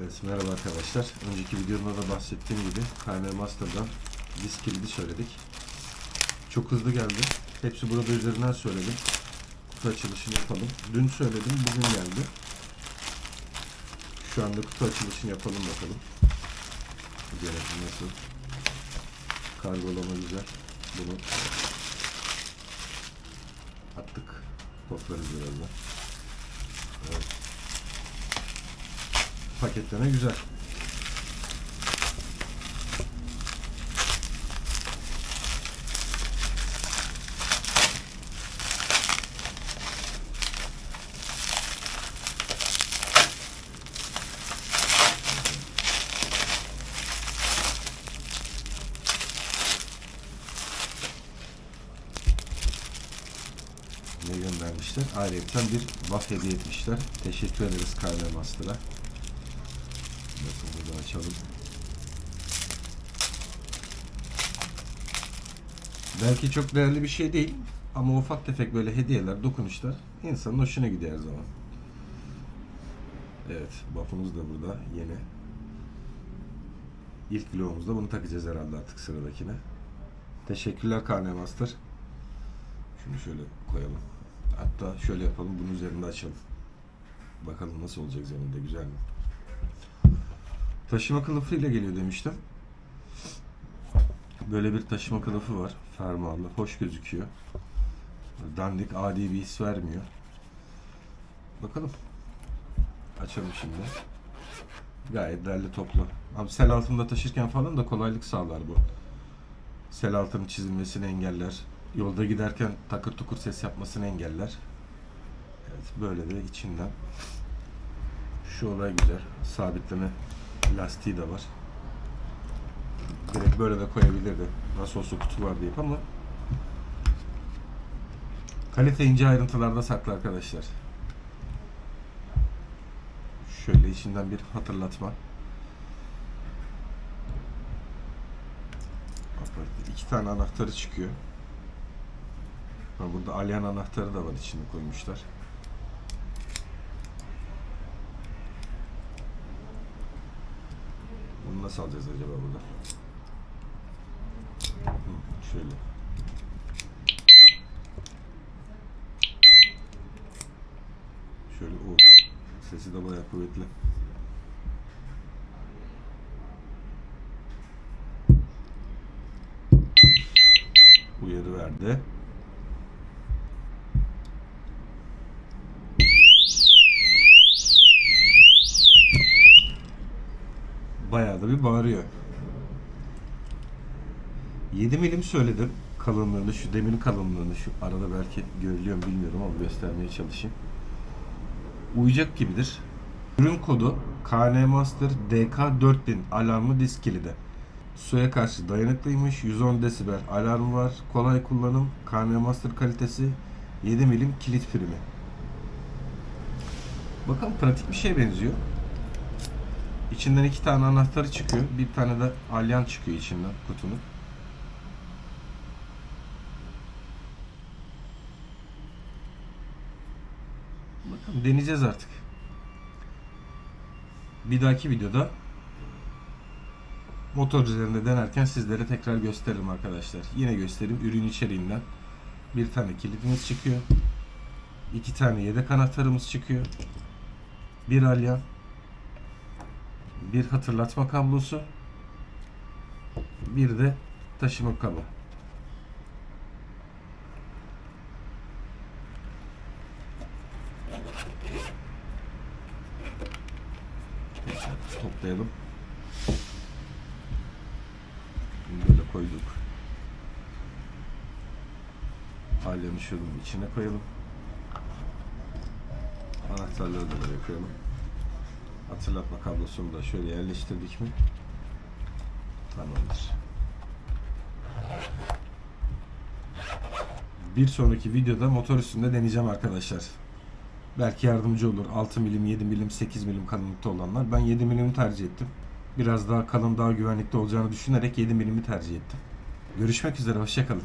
Evet merhaba arkadaşlar. Önceki videomda da bahsettiğim gibi KM Master'dan disk kilidi söyledik. Çok hızlı geldi. Hepsi burada üzerinden söyledim. Kutu açılışını yapalım. Dün söyledim, bugün geldi. Şu anda kutu açılışını yapalım bakalım. Yönetim nasıl? Kargolama güzel. Bunu attık. Toplarız birazdan. Paketleme güzel. ne göndermişler? Ayrıca bir buff hediye etmişler. Teşekkür ederiz KM Master'a. Açalım. Belki çok değerli bir şey değil ama ufak tefek böyle hediyeler, dokunuşlar insanın hoşuna gidiyor her zaman. Evet, buff'umuz da burada yeni. İlk vlogumuzda bunu takacağız herhalde artık sıradakine. Teşekkürler KN Master. Şunu şöyle koyalım. Hatta şöyle yapalım, bunun üzerinde açalım. Bakalım nasıl olacak zeminde, güzel mi? Taşıma kılıfıyla geliyor demiştim. Böyle bir taşıma kılıfı var. Fermuarlı. Hoş gözüküyor. Dandik, adi bir his vermiyor. Bakalım. Açalım şimdi. Gayet derli toplu. Abi sel altında taşırken falan da kolaylık sağlar bu. Sel altının çizilmesini engeller. Yolda giderken takır tukur ses yapmasını engeller. Evet böyle de içinden. Şu olay güzel. Sabitleme lastiği de var. Direkt böyle de koyabilirdi. Nasıl olsa kutu var deyip ama kalite ince ayrıntılarda saklı arkadaşlar. Şöyle içinden bir hatırlatma. İki tane anahtarı çıkıyor. Burada alyan anahtarı da var içine koymuşlar. Nasıl alacağız acaba burada? Hı, şöyle. Şöyle o sesi de bayağı kuvvetli. Uyarı verdi. Bayağı da bir bağırıyor. 7 milim söyledim kalınlığını, şu demirin kalınlığını, şu arada belki görülüyor bilmiyorum ama göstermeye çalışayım. Uyacak gibidir. Ürün kodu KN Master DK4000 alarmlı disk kilidi. Suya karşı dayanıklıymış, 110 desibel alarm var, kolay kullanım, KN Master kalitesi, 7 milim kilit primi. Bakalım pratik bir şeye benziyor. İçinden iki tane anahtarı çıkıyor. Bir tane de alyan çıkıyor içinden kutunun. Bakalım deneyeceğiz artık. Bir dahaki videoda motor üzerinde denerken sizlere tekrar gösteririm arkadaşlar. Yine göstereyim ürün içeriğinden. Bir tane kilidimiz çıkıyor. iki tane yedek anahtarımız çıkıyor. Bir alyan bir hatırlatma kablosu, bir de taşıma kabı. Toplayalım. Böyle koyduk. Alyanı şunun içine koyalım. Anahtarları da böyle koyalım. Hatırlatma kablosunu da şöyle yerleştirdik mi? Tamamdır. Bir sonraki videoda motor üstünde deneyeceğim arkadaşlar. Belki yardımcı olur. 6 milim, 7 milim, 8 milim kalınlıkta olanlar. Ben 7 milimi tercih ettim. Biraz daha kalın, daha güvenlikli olacağını düşünerek 7 milimi tercih ettim. Görüşmek üzere, hoşçakalın.